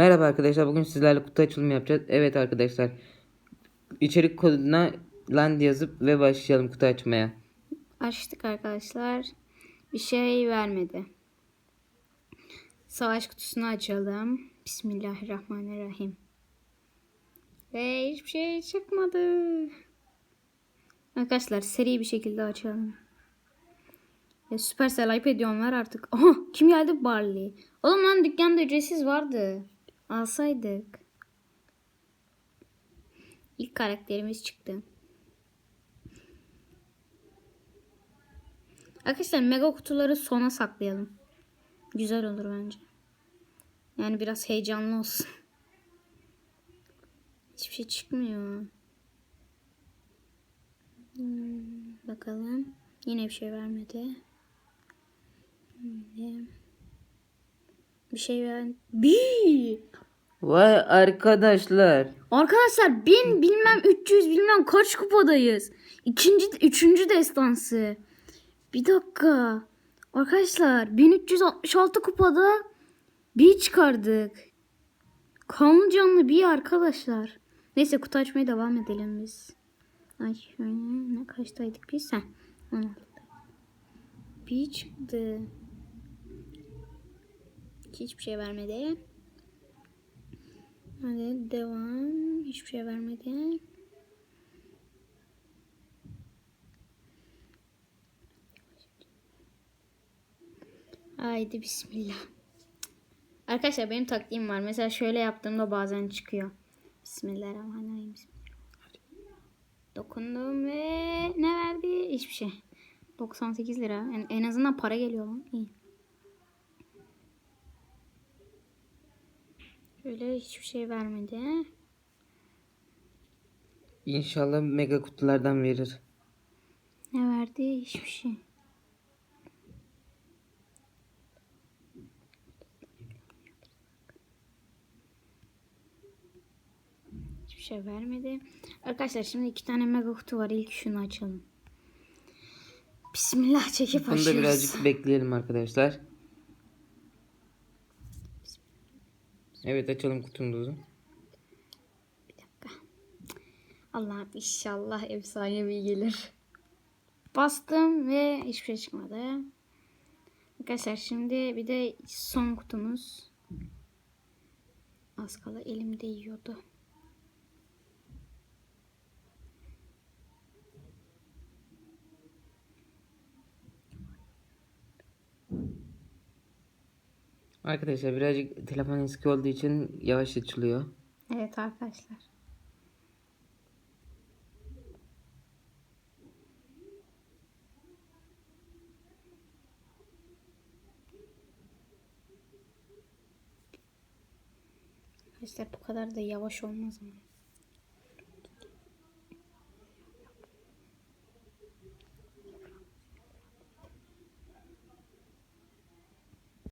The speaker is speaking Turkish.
Merhaba arkadaşlar bugün sizlerle kutu açılımı yapacağız. Evet arkadaşlar içerik koduna land yazıp ve başlayalım kutu açmaya. Açtık arkadaşlar. Bir şey vermedi. Savaş kutusunu açalım. Bismillahirrahmanirrahim. Ve hiçbir şey çıkmadı. Arkadaşlar seri bir şekilde açalım. Ya Supercell iPad var artık. Aha kim geldi Barley. Oğlum lan dükkanda ücretsiz vardı. Alsaydık. İlk karakterimiz çıktı. Arkadaşlar mega kutuları sona saklayalım. Güzel olur bence. Yani biraz heyecanlı olsun. Hiçbir şey çıkmıyor. Hmm, bakalım. Yine bir şey vermedi. Şimdi. Bir şey ver. Bir. Vay arkadaşlar. Arkadaşlar 1000 bilmem 300 bilmem kaç kupadayız. İkinci, üçüncü destansı. Bir dakika. Arkadaşlar 1366 kupada bir çıkardık. Kanlı canlı bir arkadaşlar. Neyse kutu açmaya devam edelim biz. Ay şöyle ne kaçtaydık biz? 16'daydık. Bir çıktı. Hiçbir şey vermedi. Hadi devam. Hiçbir şey vermedi. Haydi bismillah. Arkadaşlar benim taktiğim var. Mesela şöyle yaptığımda bazen çıkıyor. Bismillahirrahmanirrahim. Dokundum ve ne verdi? Hiçbir şey. 98 lira. Yani en azından para geliyor lan. İyi. Şöyle hiçbir şey vermedi. İnşallah mega kutulardan verir. Ne verdi? Hiçbir şey. Hiçbir şey vermedi. Arkadaşlar şimdi iki tane mega kutu var. İlk şunu açalım. Bismillah çekip Bunu da açıyoruz. birazcık bekleyelim arkadaşlar. Evet açalım kutumuzu. Allah'ım inşallah efsanevi gelir. Bastım ve hiçbir şey çıkmadı. Arkadaşlar şimdi bir de son kutumuz. Az kala elimde yiyordu. Arkadaşlar birazcık telefon eski olduğu için yavaş açılıyor. Evet arkadaşlar. Arkadaşlar bu kadar da yavaş olmaz ama.